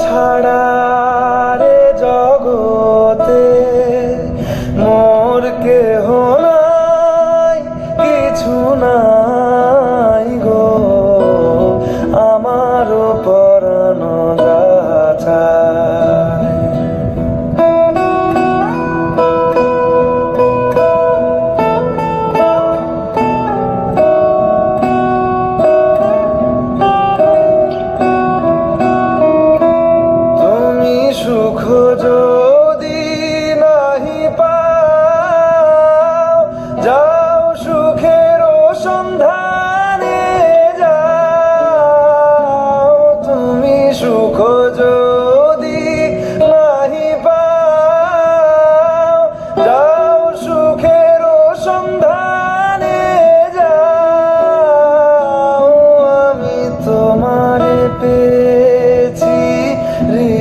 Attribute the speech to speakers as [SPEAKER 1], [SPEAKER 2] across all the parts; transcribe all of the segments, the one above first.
[SPEAKER 1] ছাড়া রে জগতে মোর কে নাই কিছু নাই গো। আমার পরানো যা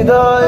[SPEAKER 1] 기다려